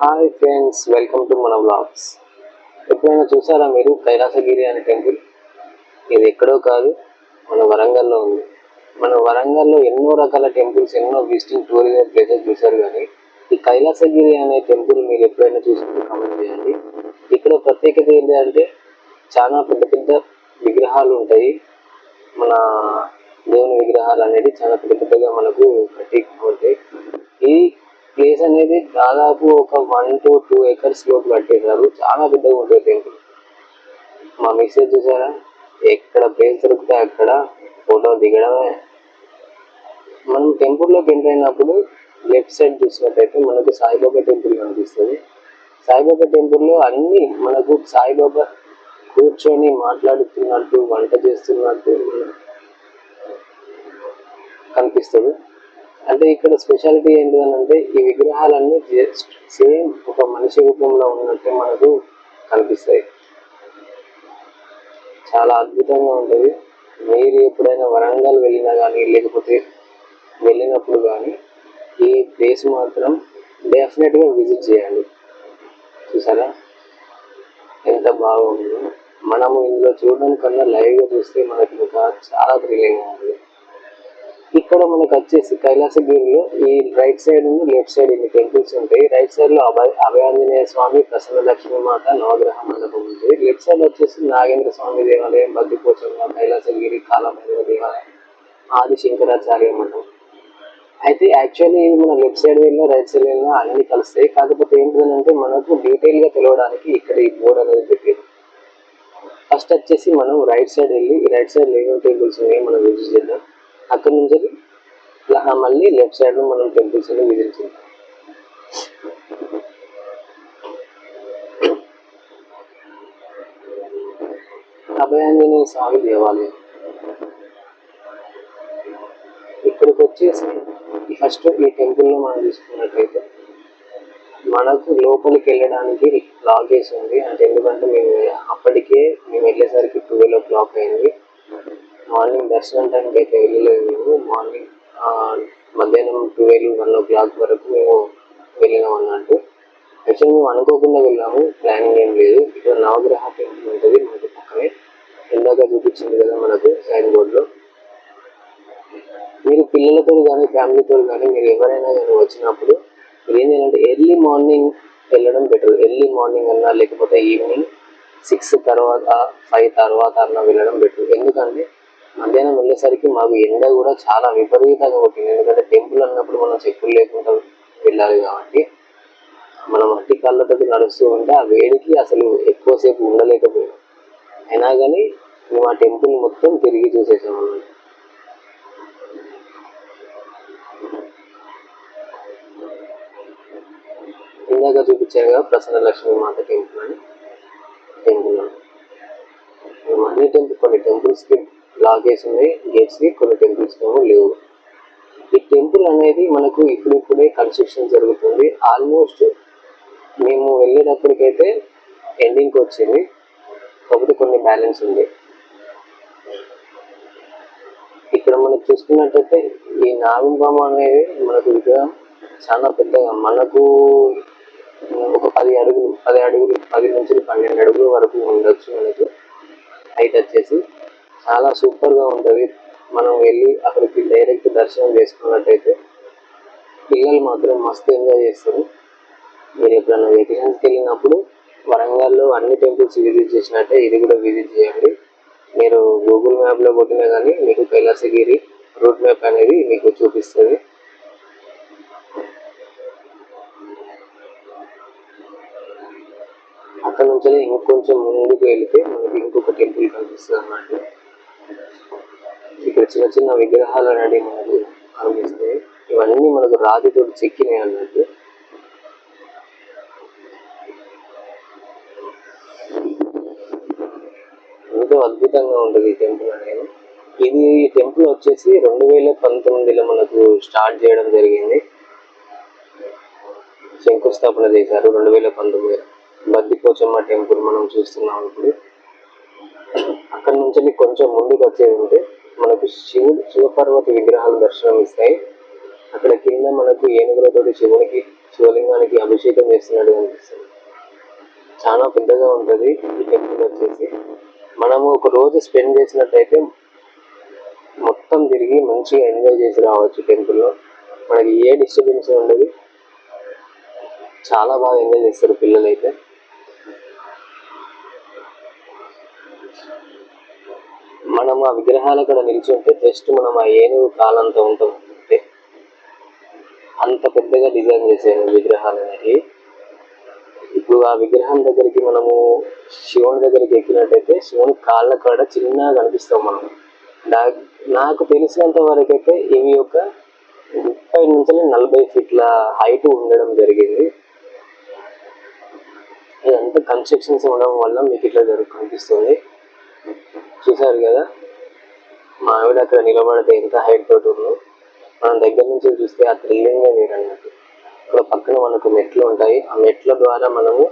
Hi friends welcome to మన blogs ఎప్పుడైనా చూసారా మీరు? కైలాసగిరి అనే టెంపుల్? ఇది ఎక్కడో కాదు మన వరంగల్లో ఉంది. మన వరంగల్లో ఎన్నో రకాల టెంపుల్స్ ఎన్నో విజిటింగ్ టూరిజం ప్లేసెస్ చూసారు కానీ ఈ కైలాసగిరి అనే టెంపుల్ మీరు ఎప్పుడైనా చూసినట్టు కామెంట్ చేయండి. ఇక్కడ ప్రత్యేకత ఏంటంటే చాలా పెద్ద పెద్ద విగ్రహాలు ఉంటాయి. మన దేవుని విగ్రహాలు అనేది చాలా పెద్ద పెద్దగా మనకు కట్టి ఉంటాయి. ఈ ప్లేస్ అనేది దాదాపు ఒక వన్ టు టూ ఎకర్స్ లోపు కట్టేశారు. చాలా పెద్దగా ఉంటుంది టెంపుల్. మా మెసేజ్ చూసారా? ఎక్కడ ప్లేస్ దొరికితే అక్కడ ఫోటో దిగడమే. మనం టెంపుల్లోకి ఎంటర్ అయినప్పుడు లెఫ్ట్ సైడ్ చూసినట్టయితే మనకు సాయిబాబా టెంపుల్ కనిపిస్తుంది. సాయిబాబా టెంపుల్లో అన్ని మనకు సాయిబాబా కూర్చొని మాట్లాడుతున్నట్టు వంట చేస్తున్నట్టు కనిపిస్తుంది. అంటే ఇక్కడ స్పెషాలిటీ ఏంటి అని అంటే ఈ విగ్రహాలన్నీ జస్ట్ సేమ్ ఒక మనిషి రూపంలో ఉన్నట్టే మనకు కనిపిస్తాయి. చాలా అద్భుతంగా ఉంటుంది. మీరు ఎప్పుడైనా వరంగల్ వెళ్ళినా కానీ లేకపోతే వెళ్ళినప్పుడు కానీ ఈ ప్లేస్ మాత్రం డెఫినెట్గా విజిట్ చేయండి. చూసారా? ఎంత బాగుందో. మనము ఇందులో చూడడం కన్నా లైవ్గా చూస్తే మనకి ఇంకా చాలా థ్రిల్లింగ్ ఉంటుంది. ఇక్కడ మనకు వచ్చేసి కైలాసగిరిలో ఈ రైట్ సైడ్ ఉంది లెఫ్ట్ సైడ్ ఇన్ని టెంపుల్స్ ఉంటాయి. రైట్ సైడ్లో అభయ అభయాంజనేయ స్వామి ప్రసన్న లక్ష్మీ మాత నవగ్రహ మండపం ఉంటుంది లెఫ్ట్ సైడ్ వచ్చేసి నాగేంద్ర స్వామి దేవాలయం బద్దిపోచమ్మ కైలాసగిరి కాలభైరవ దేవాలయం ఆది శంకరాచార్య మఠం అయితే యాక్చువల్లీ మన లెఫ్ట్ సైడ్ వెళ్ళినా రైట్ సైడ్ వెళ్ళినా అన్ని కలుస్తాయి. కాకపోతే ఏంటంటే మనకు డీటెయిల్గా తెలవడానికి ఇక్కడ ఈ బోర్డు అనేది పెట్టారు. ఫస్ట్ వచ్చేసి మనం రైట్ సైడ్ వెళ్ళి రైట్ సైడ్ ఏమేమి టెంపుల్స్ ఉన్నాయి మనం విజిట్ చేద్దాం. అక్కడ నుంచి ఇలా మళ్ళీ లెఫ్ట్ సైడ్లో మనం టెంపుల్స్ అని విజిట్ అభయాంజనేయ స్వామి దేవాలయం. ఇక్కడికి వచ్చేసి ఫస్ట్ ఈ టెంపుల్లో మనం తీసుకున్నట్లయితే మనకు లోపలికి వెళ్ళడానికి లాగేసి చేసి ఉంది. అంటే ఎందుకంటే మేము అప్పటికే మేము వెళ్ళేసరికి ట్వెల్వ్ ఓ క్లాక్ అయింది. మార్నింగ్ దర్శనం టైంకి అయితే వెళ్ళలేదు. మేము మార్నింగ్ మధ్యాహ్నం ట్వెల్వ్ వన్ ఓ క్లాక్ వరకు మేము వెళ్ళినాం అన్నట్టు. యాక్చువల్లీ మేము అనుకోకుండా వెళ్ళాము. ప్లానింగ్ ఏం లేదు. ఇక్కడ నవగ్రహ టెంపుల్ ఉంటుంది మనకి పక్కనే. ఇందాక చూపించింది కదా మనకు సైన్ బోర్డులో. మీరు పిల్లలతో కానీ ఫ్యామిలీతో కానీ మీరు ఎవరైనా కానీ వచ్చినప్పుడు మీరు ఏం చేయాలంటే ఎర్లీ మార్నింగ్ వెళ్ళడం బెటర్. ఎర్లీ మార్నింగ్ అన్నా లేకపోతే ఈవినింగ్ సిక్స్ తర్వాత ఫైవ్ తర్వాత అన్నా వెళ్ళడం బెటర్. ఎందుకంటే మధ్యాహ్నం వెళ్ళేసరికి మాకు ఎండ కూడా చాలా విపరీతంగా కొట్టింది. ఎందుకంటే టెంపుల్ అన్నప్పుడు మనం చెప్పులు లేకుండా వెళ్ళాలి కాబట్టి మనం మట్టి కాళ్ళతో నడుస్తూ ఉంటే ఆ వేడికి అసలు ఎక్కువసేపు ఉండలేకపోయాం. అయినా కానీ మేము ఆ టెంపుల్ మొత్తం తిరిగి చూసేసాం అన్నమాట. ఇందాక చూపించాను కదా ప్రసన్న లక్ష్మి మాత టెంపుల్ అని. టెంపుల్. అన్ని టెంపుల్ కొన్ని టెంపుల్స్కి లాగేస్ ఉన్నాయి గేట్స్కి కొన్ని టెంపుల్స్ ఏమో లేవు. ఈ టెంపుల్ అనేది మనకు ఇప్పుడిప్పుడే కన్స్ట్రక్షన్ జరుగుతుంది. ఆల్మోస్ట్ మేము వెళ్ళేటప్పటికైతే ఎండింగ్కి వచ్చింది. ఒకటి కొన్ని బ్యాలెన్స్ ఉంది. ఇక్కడ మనం చూసుకున్నట్టయితే ఈ నాగంబామ అనేది మనకు విగ్రహం చాలా పెద్దగా మనకు ఒక పది అడుగులు పది అడుగులు పది నుంచి పన్నెండు అడుగుల వరకు ఉండొచ్చు మనకు. హైట్ వచ్చేసి చాలా సూపర్గా మనం వెళ్ళి అక్కడికి డైరెక్ట్ దర్శనం చేసుకున్నట్టయితే పిల్లలు మాత్రం మస్తు ఎంజాయ్ చేస్తారు. మీరు ఎప్పుడైనా వెకేషన్స్కి వెళ్ళినప్పుడు వరంగల్లో అన్ని టెంపుల్స్ విజిట్ చేసినట్టే ఇది కూడా విజిట్ చేయండి. మీరు గూగుల్ మ్యాప్లో కొట్టినా కానీ మీకు కైలాసగిరి రూట్ మ్యాప్ అనేది మీకు చూపిస్తుంది. అక్కడ నుంచి ఇంకొంచెం ముందుకు వెళితే మనకి ఇంకొక టెంపుల్ కనిపిస్తుంది అన్నమాట. ఇక్కడ చిన్న చిన్న విగ్రహాలు అనేవి మనకు కనిపిస్తాయి. ఇవన్నీ మనకు రాతితో చెక్కినాయి అన్నట్టు. ఎంతో అద్భుతంగా ఉంటుంది ఈ టెంపుల్ అనేది. ఇది ఈ టెంపుల్ వచ్చేసి రెండు వేల పంతొమ్మిదిలో మనకు స్టార్ట్ చేయడం జరిగింది. శంకుస్థాపన చేశారు రెండు వేల పంతొమ్మిది బద్దిపోచమ్మ టెంపుల్ మనం చూస్తున్నాం ఇప్పుడు. అక్కడ నుంచి కొంచెం ముందుకు వచ్చేది ఉంటే మనకు శివుడు శివపార్వతి విగ్రహాలు దర్శనం ఇస్తాయి. అక్కడ కింద మనకు ఏనుగులతోటి శివునికి శివలింగానికి అభిషేకం చేస్తున్నట్టు కనిపిస్తుంది. చాలా పెద్దగా ఉంటుంది. ఈ టెంపుల్ వచ్చేసి మనము ఒక రోజు స్పెండ్ చేసినట్టయితే మొత్తం తిరిగి మంచిగా ఎంజాయ్ చేసి రావచ్చు టెంపుల్లో మనకి ఏ డిస్టర్బెన్స్ ఉండదు. చాలా బాగా ఎంజాయ్ చేస్తారు పిల్లలైతే. మనం ఆ విగ్రహాలు అక్కడ నిల్చుంటే జస్ట్ మనం ఆ ఏనుగు కాలంతో ఉంటాం అంతే అంత పెద్దగా డిజైన్ చేసారు విగ్రహాలు అనేవి. ఇప్పుడు ఆ విగ్రహం దగ్గరికి మనము శివుని దగ్గరికి ఎక్కినట్టయితే శివుని కాళ్ళ కాడ చిన్నగా కనిపిస్తాం మనం. నా- నాకు తెలిసినంత వరకు అయితే ఇవి ఒక ముప్పై నుంచి నలభై ఫీట్ల హైట్ ఉండడం జరిగింది. ఇదంతా కన్స్ట్రక్షన్స్ ఉండడం వల్ల మీకు ఇట్లా జరుగు కనిపిస్తుంది. చూసారు కదా? మా ఆవిడ అక్కడ నిలబడితే ఎంత హైట్ తోటి ఉందో. మనం దగ్గర నుంచి చూస్తే ఆ థ్రిల్లింగే వేరు అన్నట్టు. ఇక్కడ పక్కన మనకు మెట్లు ఉంటాయి. ఆ మెట్ల ద్వారా మనము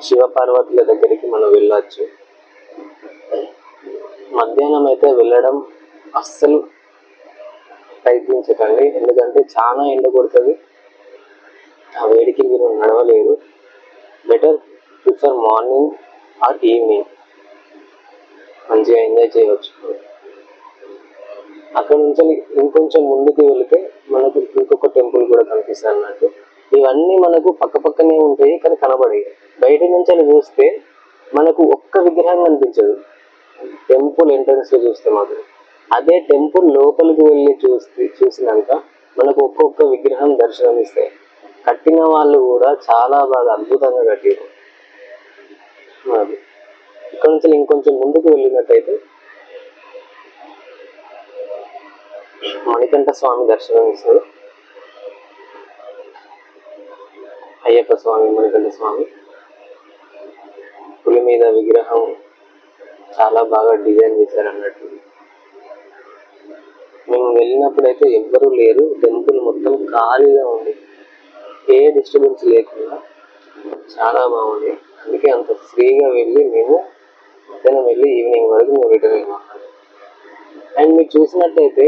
శివపార్వతుల దగ్గరికి మనం వెళ్ళవచ్చు మధ్యాహ్నం అయితే వెళ్ళడం అస్సలు ప్రయత్నించకండి. ఎందుకంటే చాలా ఎండ కొడుతుంది. ఆ వేడికి మీరు నడవలేరు. Better prefer morning or evening మంచిగా ఎంజాయ్ చేయవచ్చు. అక్కడ నుంచి ఇంకొంచెం ముందుకు వెళితే మనకు ఇంకొక టెంపుల్ కూడా కనిపిస్తుంది అన్నట్టు. ఇవన్నీ మనకు పక్క పక్కనే ఉంటాయి కానీ కనబడేవి. బయట నుంచి చూస్తే మనకు ఒక్క విగ్రహం కనిపించదు. టెంపుల్ ఎంట్రన్స్లో చూస్తే మాత్రం. అదే టెంపుల్ లోపలికి వెళ్ళి చూస్తే చూసినాక మనకు ఒక్కొక్క విగ్రహం దర్శనం ఇస్తాయి. కట్టిన వాళ్ళు కూడా చాలా బాగా అద్భుతంగా కట్టారు అది ఇక్కడ నుంచి ఇంకొంచెం ముందుకు వెళ్ళినట్టయితే మణికంఠ స్వామి దర్శనం ఇస్తారు అయ్యప్ప స్వామి మణికంఠ స్వామి. పులి మీద విగ్రహం చాలా బాగా డిజైన్ చేశారు అన్నట్టు. మేము వెళ్ళినప్పుడైతే ఎవ్వరూ లేరు. టెంపుల్ మొత్తం ఖాళీగా ఉంది. ఏ డిస్టర్బెన్స్ లేకుండా చాలా బాగుంది. అందుకే అంత ఫ్రీగా వెళ్ళి మేము మధ్యాహ్నం వెళ్ళి ఈవినింగ్ వరకు మేము రిటర్న్ అయ్యాము అండ్ మీరు చూసినట్టయితే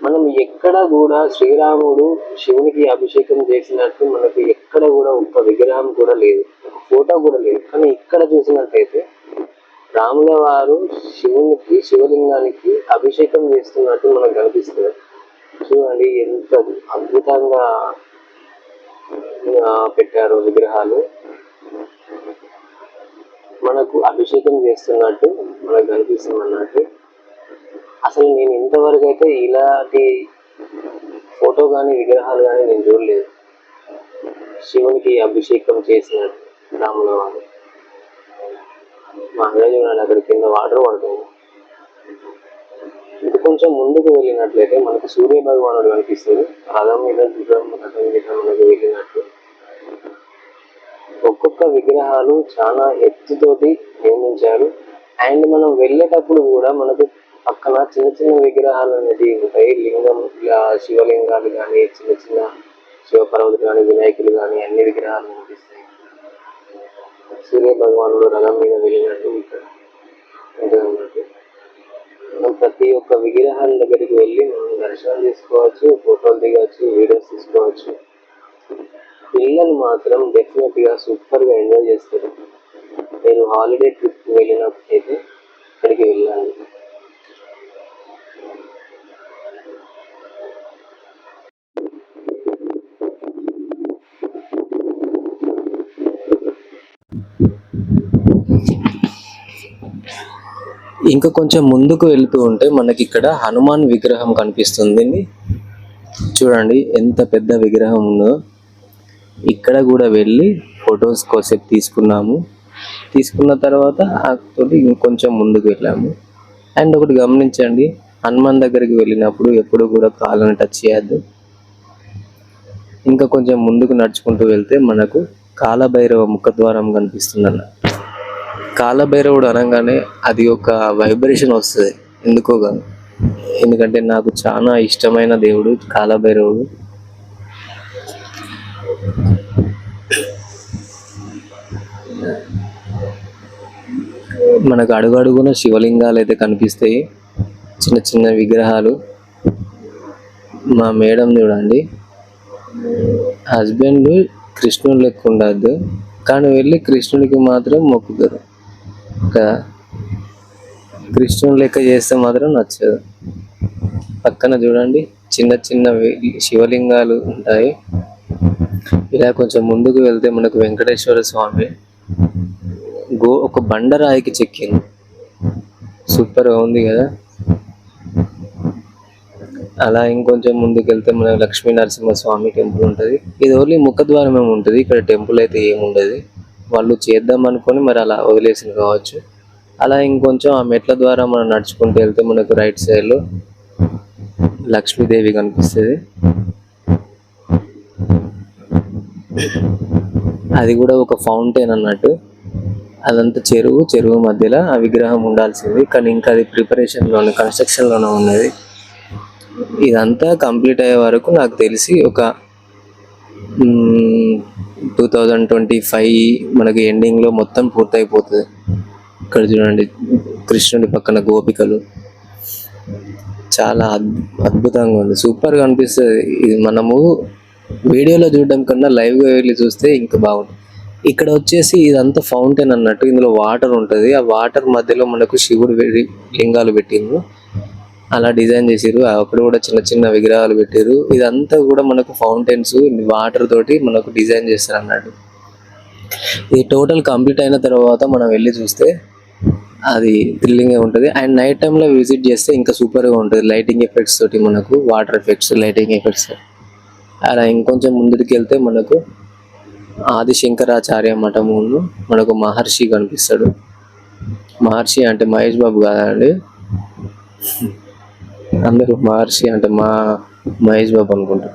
మనం ఎక్కడ కూడా శ్రీరాముడు శివునికి అభిషేకం చేసినట్టు మనకి ఎక్కడ కూడా ఒక్క విగ్రహం కూడా లేదు. ఒక ఫోటో కూడా లేదు. కానీ ఇక్కడ చూసినట్టయితే రాముల వారు శివునికి శివలింగానికి అభిషేకం చేస్తున్నట్టు మనకు కనిపిస్తుంది. చూడండి ఎంత అద్భుతంగా పెట్టారు విగ్రహాలు. మనకు అభిషేకం చేస్తున్నట్టు మనకు కనిపిస్తుంది అన్నట్టు అసలు నేను ఇంతవరకు అయితే ఇలాంటి ఫోటో కానీ విగ్రహాలు కానీ నేను చూడలేదు. శివునికి అభిషేకం చేసినట్టు రాముల వారు మా అన్నయ్య ఉన్నాడు అక్కడ కింద వాటర్ పడుతుంది. ఇది కొంచెం ముందుకు వెళ్ళినట్లయితే మనకు సూర్య భగవానుడు కనిపిస్తుంది రథం మీద గుర్రం రథం మీద మనకు వెళ్ళినట్టు. యొక్క విగ్రహాలు చాలా ఎత్తుతోటి నిర్మించారు. అండ్ మనం వెళ్ళేటప్పుడు కూడా మనకు పక్కన చిన్న చిన్న విగ్రహాలు అనేది ఉంటాయి. లింగం ఇలా శివలింగాలు కానీ చిన్న చిన్న శివపర్వతులు కానీ వినాయకులు కానీ అన్ని విగ్రహాలు కనిపిస్తాయి. సూర్య భగవానుడు రథం మీద వెళ్ళినట్టు ఇక్కడ ఉంటుంది మనం ప్రతి ఒక్క విగ్రహాల దగ్గరికి వెళ్ళి మనం దర్శనం చేసుకోవచ్చు ఫోటోలు దిగవచ్చు వీడియోస్ తీసుకోవచ్చు. పిల్లలు మాత్రం డెఫినెట్గా సూపర్గా ఎంజాయ్ చేస్తారు. నేను హాలిడే ట్రిప్ వెళ్ళినప్పుడైతే ఇక్కడికి వెళ్ళాను. ఇంకా కొంచెం ముందుకు వెళుతూ ఉంటే మనకి ఇక్కడ హనుమాన్ విగ్రహం కనిపిస్తుంది. చూడండి ఎంత పెద్ద విగ్రహం ఉందో. ఇక్కడ కూడా వెళ్ళి ఫొటోస్ కోసేపు తీసుకున్నాము. తీసుకున్న తర్వాత తోటి ఇంకొంచెం ముందుకు వెళ్ళాము. అండ్ ఒకటి గమనించండి హనుమాన్ దగ్గరికి వెళ్ళినప్పుడు ఎప్పుడు కూడా కాళ్ళని టచ్ చేయొద్దు. ఇంకా కొంచెం ముందుకు నడుచుకుంటూ వెళ్తే మనకు కాలభైరవ ముఖద్వారం కనిపిస్తుందన్న. కాలభైరవుడు అనగానే అది ఒక వైబ్రేషన్ వస్తుంది ఎందుకో కాదు. ఎందుకంటే నాకు చాలా ఇష్టమైన దేవుడు కాలభైరవుడు. మనకు అడుగడుగున శివలింగాలు అయితే కనిపిస్తాయి. చిన్న చిన్న విగ్రహాలు. మా మేడం చూడండి. హస్బెండ్ కృష్ణుడు లెక్క ఉండద్దు. కానీ వెళ్ళి కృష్ణుడికి మాత్రం మొక్కుతారు. కదా కృష్ణుడు లెక్క చేస్తే మాత్రం నచ్చదు. పక్కన చూడండి. చిన్న చిన్న శివలింగాలు ఉంటాయి. ఇలా కొంచెం ముందుకు వెళ్తే మనకు వెంకటేశ్వర స్వామి గో ఒక బండరాయికి చెక్కింది. సూపర్గా ఉంది కదా. అలా ఇంకొంచెం ముందుకు వెళ్తే మన లక్ష్మీ నరసింహస్వామి టెంపుల్ ఉంటుంది. ఇది ఓన్లీ ముఖద్వారం ఏమి ఉంటుంది. ఇక్కడ టెంపుల్ అయితే ఏముండదు. వాళ్ళు చేద్దాం అనుకొని మరి అలా వదిలేసిన కావచ్చు. అలా ఇంకొంచెం ఆ మెట్ల ద్వారా మనం నడుచుకుంటూ వెళ్తే మనకు రైట్ సైడ్లో లక్ష్మీదేవి కనిపిస్తుంది. అది కూడా ఒక ఫౌంటైన్ అన్నట్టు. అదంతా చెరువు చెరువు మధ్యలో ఆ విగ్రహం ఉండాల్సింది. కానీ ఇంకా అది ప్రిపరేషన్లోనే కన్స్ట్రక్షన్లోనే ఉన్నది. ఇదంతా కంప్లీట్ అయ్యే వరకు నాకు తెలిసి ఒక టూ థౌజండ్ ట్వంటీ ఫైవ్ మనకి ఎండింగ్లో మొత్తం పూర్తయిపోతుంది. ఇక్కడ చూడండి కృష్ణుడి పక్కన గోపికలు. చాలా అద్- అద్భుతంగా ఉంది. సూపర్గా అనిపిస్తుంది. ఇది మనము వీడియోలో చూడడం కన్నా లైవ్గా వెళ్ళి చూస్తే ఇంకా బాగుంటుంది. ఇక్కడ వచ్చేసి ఇదంతా ఫౌంటైన్ అన్నట్టు ఇందులో వాటర్ ఉంటుంది. ఆ వాటర్ మధ్యలో మనకు శివుడు లింగాలు పెట్టిండ్రు. అలా డిజైన్ చేసిర్రు. అక్కడ కూడా చిన్న చిన్న విగ్రహాలు పెట్టారు ఇదంతా కూడా మనకు ఫౌంటైన్స్ వాటర్ తోటి మనకు డిజైన్ చేస్తారు అన్నట్టు. ఇది టోటల్ కంప్లీట్ అయిన తర్వాత మనం వెళ్ళి చూస్తే అది థ్రిల్లింగ్గా ఉంటుంది. అండ్ నైట్ టైంలో విజిట్ చేస్తే ఇంకా సూపర్గా ఉంటుంది. లైటింగ్ ఎఫెక్ట్స్ తోటి మనకు వాటర్ ఎఫెక్ట్స్ లైటింగ్ ఎఫెక్ట్స్ అలా ఇంకొంచెం ముందుకు వెళ్తే మనకు ఆది శంకరాచార్య మఠమును మనకు మహర్షి కనిపిస్తాడు. మహర్షి అంటే మహేష్ బాబు కాదండి. అందరూ మహర్షి అంటే మా మహేష్ బాబు అనుకుంటారు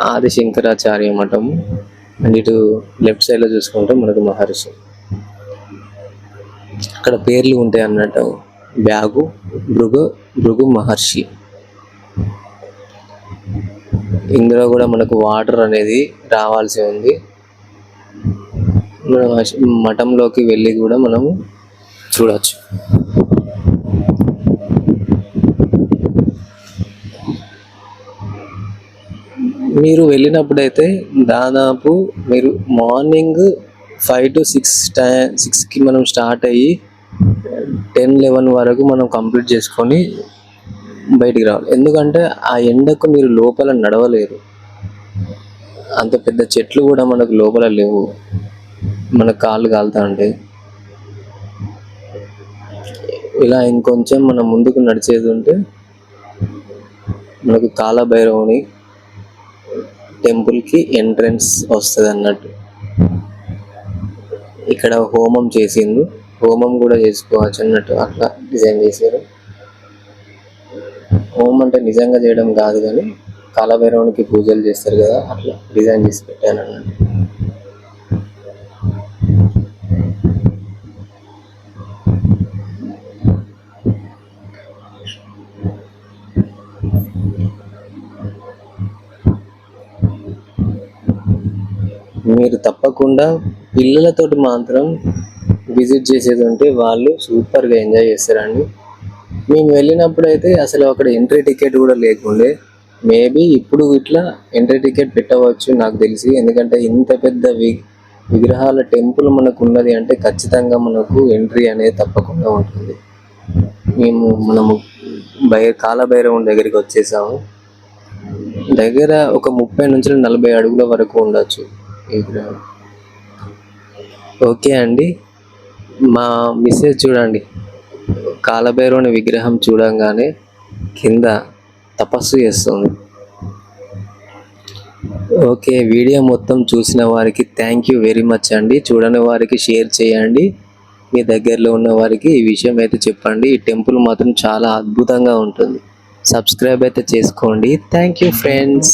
ఆది శంకరాచార్య మఠము అండ్ ఇటు లెఫ్ట్ సైడ్లో చూసుకుంటే మనకు మహర్షి. అక్కడ పేర్లు ఉంటాయి అన్నట్టు. బ్యాగు భృగు భృగు మహర్షి. ఇందులో కూడా మనకు వాటర్ అనేది రావాల్సి ఉంది. మనం మఠంలోకి వెళ్ళి కూడా మనము చూడవచ్చు మీరు వెళ్ళినప్పుడైతే దాదాపు మీరు మార్నింగ్ ఫైవ్ టు సిక్స్ టై సిక్స్కి మనం స్టార్ట్ అయ్యి టెన్ లెవెన్ వరకు మనం కంప్లీట్ చేసుకొని బయటికి రావాలి. ఎందుకంటే ఆ ఎండకు మీరు లోపల నడవలేరు. అంత పెద్ద చెట్లు కూడా మనకు లోపల లేవు. మన కాళ్ళు కాలుతా ఉంటాయి ఇలా ఇంకొంచెం మనం ముందుకు నడిచేది ఉంటే మనకు కాలభైరవుని టెంపుల్కి ఎంట్రన్స్ వస్తుంది అన్నట్టు. ఇక్కడ హోమం చేసిండు హోమం కూడా చేసుకోవచ్చు అన్నట్టు అట్లా డిజైన్ చేశారు. హోమం అంటే నిజంగా చేయడం కాదు కానీ కాలభైరవునికి పూజలు చేస్తారు కదా అట్లా డిజైన్ చేసి పెట్టాను అన్నట్టు మీరు తప్పకుండా పిల్లలతోటి మాత్రం విజిట్ చేసేది ఉంటే వాళ్ళు సూపర్గా ఎంజాయ్ చేస్తారండి. మేము వెళ్ళినప్పుడు అయితే అసలు అక్కడ ఎంట్రీ టికెట్ కూడా లేకుండే. మేబీ ఇప్పుడు ఇట్లా ఎంట్రీ టికెట్ పెట్టవచ్చు నాకు తెలిసి. ఎందుకంటే ఇంత పెద్ద వి విగ్రహాల టెంపుల్ మనకు ఉన్నది అంటే ఖచ్చితంగా మనకు ఎంట్రీ అనేది తప్పకుండా ఉంటుంది. మేము మనము భై కాలభైరవం దగ్గరికి వచ్చేసాము. దగ్గర ఒక ముప్పై నుంచి నలభై అడుగుల వరకు ఉండొచ్చు ఈ విగ్రహం. ఓకే అండి. మా మిస్సేజ్ చూడండి. కాలభైరవుని విగ్రహం చూడంగానే కింద తపస్సు చేస్తుంది. ఓకే వీడియో మొత్తం చూసిన వారికి థ్యాంక్ యూ వెరీ మచ్ అండి. చూడని వారికి షేర్ చేయండి. మీ దగ్గరలో ఉన్న వారికి ఈ విషయం అయితే చెప్పండి. ఈ టెంపుల్ మాత్రం చాలా అద్భుతంగా ఉంటుంది. సబ్స్క్రైబ్ అయితే చేసుకోండి. Thank you friends